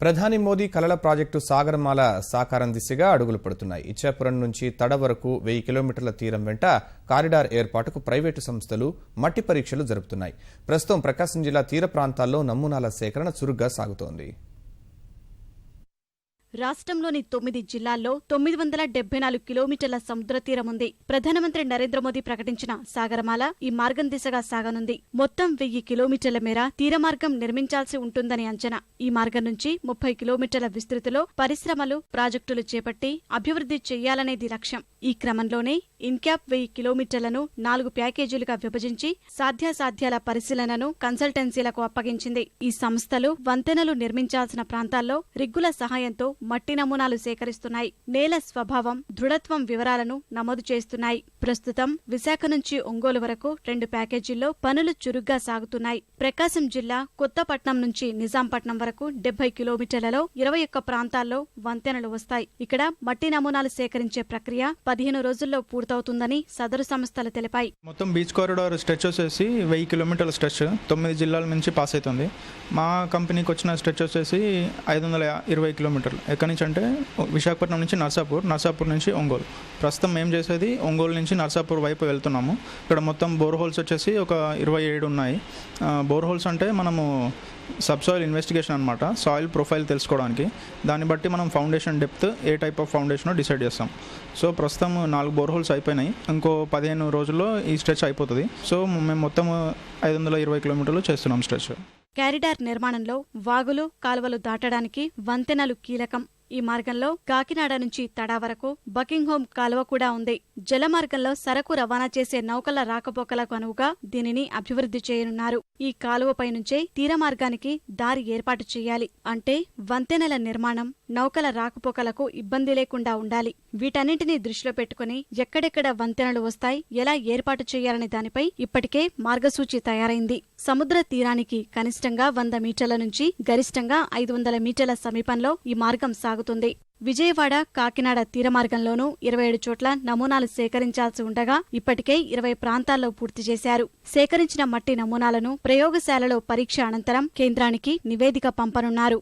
ప్రధాని మోదీ కలల ప్రాజెక్టు సాగరమాల సాకారం దిశగా అడుగులు పడుతున్నాయి. ఇచ్చాపురం నుంచి తడ వరకు వెయ్యి కిలోమీటర్ల తీరం వెంట కారిడార్ ఏర్పాటుకు ప్రైవేటు సంస్థలు మట్టి పరీక్షలు జరుపుతున్నాయి. ప్రస్తుతం ప్రకాశం జిల్లా తీర ప్రాంతాల్లో నమూనాల సేకరణ చురుగ్గా సాగుతోంది. రాష్ట్రంలోని తొమ్మిది జిల్లాల్లో తొమ్మిది వందల డెబ్బై నాలుగు కిలోమీటర్ల సముద్ర తీరం ఉంది. ప్రధానమంత్రి నరేంద్ర మోదీ ప్రకటించిన సాగరమాల ఈ మార్గం దిశగా సాగనుంది. మొత్తం వెయ్యి కిలోమీటర్ల మేర తీర మార్గం నిర్మించాల్సి ఉంటుందని అంచనా. ఈ మార్గం నుంచి ముప్పై కిలోమీటర్ల విస్తృతిలో పరిశ్రమలు ప్రాజెక్టులు చేపట్టి అభివృద్ధి చేయాలనేది లక్ష్యం. ఈ క్రమంలోనే ఇన్క్యాప్ వెయ్యి కిలోమీటర్లను నాలుగు ప్యాకేజీలుగా విభజించి సాధ్యాసాధ్యాల పరిశీలనను కన్సల్టెన్సీలకు అప్పగించింది. ఈ సంస్థలు వంతెనలు నిర్మించాల్సిన ప్రాంతాల్లో రిగ్గుల సహాయంతో మట్టి నమూనాలు సేకరిస్తున్నాయి. నేల స్వభావం దృఢత్వం వివరాలను నమోదు చేస్తున్నాయి. ప్రస్తుతం విశాఖ నుంచి ఒంగోలు వరకు రెండు ప్యాకేజీల్లో పనులు చురుగ్గా సాగుతున్నాయి. ప్రకాశం జిల్లా కొత్తపట్నం నుంచి నిజాంపట్నం వరకు డెబ్బై కిలోమీటర్లలో ఇరవై ఒక్క ప్రాంతాల్లో వంతెనలు వస్తాయి. ఇక్కడ మట్టి నమూనాలు సేకరించే ప్రక్రియ పదిహేను రోజుల్లో పూర్తవుతుందని సదరు సంస్థలు తెలిపాయి. మొత్తం బీచ్ కారిడార్ స్ట్రెచ్ వచ్చేసి వెయ్యి కిలోమీటర్ల స్ట్రెచ్ తొమ్మిది జిల్లాల నుంచి పాస్ అవుతుంది. మా కంపెనీకి వచ్చిన స్ట్రెచ్ వచ్చేసి ఐదు వందల ఇరవై కిలోమీటర్లు. ఎక్కడి నుంచి అంటే విశాఖపట్నం నుంచి నర్సాపూర్ నర్సాపూర్ నుంచి ఒంగోలు. ప్రస్తుతం మేము చేసేది? ఒంగోలు నుంచి నర్సాపూర్ వైపు వెళ్తున్నాము. ఇక్కడ మొత్తం బోర్ హోల్స్ వచ్చేసి ఒక ఇరవై ఏడు ఉన్నాయి. బోర్ హోల్స్ అంటే మనము సబ్సాయిల్ ఇన్వెస్టిగేషన్ అనమాట సాయిల్ ప్రొఫైల్ తెలుసుకోవడానికి. దాన్ని బట్టి మనం foundation depth A type of foundation decide చేస్తాం. సో ప్రస్తుతం నాలుగు బోర్హోల్స్ అయిపోయినాయి. ఇంకో పదిహేను రోజుల్లో ఈ స్ట్రెచ్ అయిపోతుంది. సో మేము మొత్తం ఐదు వందల ఇరవై కిలోమీటర్లు చేస్తున్నాం స్ట్రెచ్. కారిడార్ నిర్మాణంలో వాగులు కాలువలు దాటడానికి వంతెనలు కీలకం. ఈ మార్గంలో కాకినాడ నుంచి తడా వరకు బకింగ్హోమ్ కాలువ కూడా ఉంది. జల మార్గంలో సరకు రవాణా చేసే నౌకల రాకపోకలకు అనువుగా దీనిని అభివృద్ధి చేయనున్నారు. ఈ కాలువపై నుంచే తీర మార్గానికి దారి ఏర్పాటు చేయాలి. అంటే వంతెనల నిర్మాణం నౌకల రాకపోకలకు ఇబ్బంది లేకుండా ఉండాలి. వీటన్నింటినీ దృష్టిలో పెట్టుకుని ఎక్కడెక్కడ వంతెనలు వస్తాయి ఎలా ఏర్పాటు చేయాలనే దానిపై ఇప్పటికే మార్గసూచి తయారైంది. సముద్ర తీరానికి కనిష్టంగా వంద మీటర్ల నుంచి గరిష్టంగా ఐదు వందల మీటర్ల సమీపంలో ఈ మార్గం సాగు కొనసాగుతుంది. విజయవాడ కాకినాడ తీర మార్గంలోనూ ఇరవై ఏడు చోట్ల నమూనాలు సేకరించాల్సి ఉండగా ఇప్పటికే ఇరవై ప్రాంతాల్లో పూర్తి చేశారు. సేకరించిన మట్టి నమూనాలను ప్రయోగశాలలో పరీక్ష అనంతరం కేంద్రానికి నివేదిక పంపనున్నారు.